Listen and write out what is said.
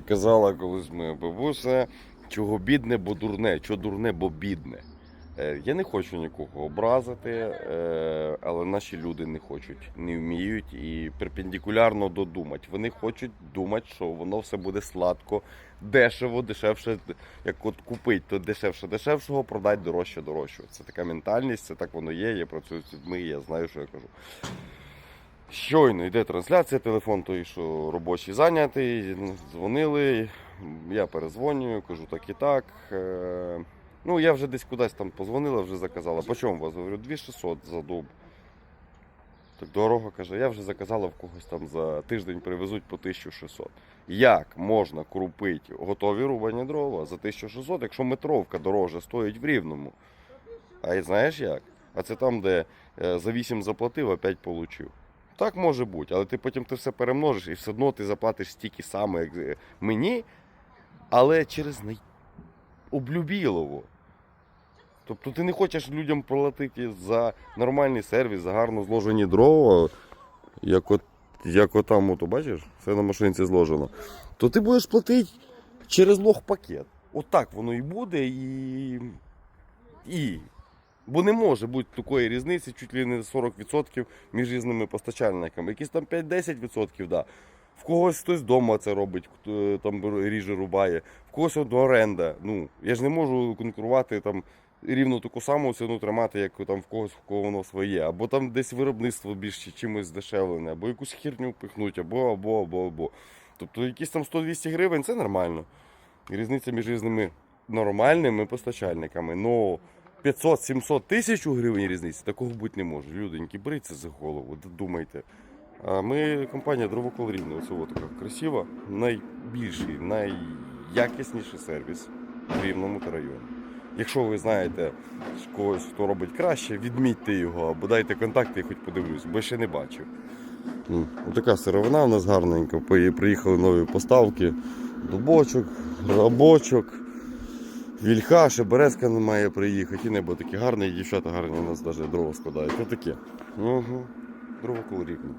Казала колись моя бабуся, чого бідне, бо дурне, чого дурне, бо бідне. Е, Я не хочу нікого образити, е, але наші люди не хочуть, не вміють і перпендикулярно додумати. Вони хочуть думати, що воно все буде сладко, дешево, дешевше. Як от купить, то дешевше дешевшого, продать дорожче дорожчого. Це така ментальність, це так воно є. Я працюю з людьми, я знаю, що я кажу. Щойно йде трансляція, телефон той, що робочий зайнятий, дзвонили, я перезвонюю, кажу так і так. Е, Ну, я вже десь кудись там позвонила, вже заказала. По чому вас? Говорю, 2600 за дуб. Так дорого каже, я вже заказала в когось там за тиждень привезуть по 1600. Як можна крупити готові рубані дрова за 1600, якщо метровка дороже стоїть в рівному? А знаєш як? А це там, де е, за 8 заплатив, а 5 получив. Так може бути, але ти потім ти все перемножиш і все одно ти заплатиш стільки саме, як е, мені, але через най... облюбілово. Тобто ти не хочеш людям платити за нормальний сервіс, за гарно зложені дрова, як от, як от там, ото, бачиш, все на машинці зложено, то ти будеш платити через лог пакет. Отак воно і буде, і. і. Бо не може бути такої різниці, чуть ли не 40% між різними постачальниками. Якісь там 5-10%, да. В когось хтось вдома це робить, хто там ріже рубає, в когось оренда. Ну, я ж не можу конкурувати там рівно таку саму ціну тримати, як там в когось, в кого воно своє. Або там десь виробництво більш чи- чимось здешевлене, або якусь херню пихнуть, або, або, або, або. Тобто якісь там 100-200 гривень це нормально. Різниця між різними нормальними постачальниками. Но 500-700 тисяч гривень різниці такого бути не може. Люденьки, беріться за голову, думайте. А ми компанія Дровокол Рівне, оце така красива, найбільший, найякісніший сервіс в Рівному та районі. Якщо ви знаєте когось, хто робить краще, відмітьте його або дайте контакти, я хоч подивлюсь, бо ще не бачив. Отака сировина у нас гарненька. Приїхали нові поставки, дубочок, рабочок, вільха, ще березка не має приїхати, і небо таке гарне, і дівчата гарні у нас навіть дрова складають. Отаке. Угу. Дрова рівне.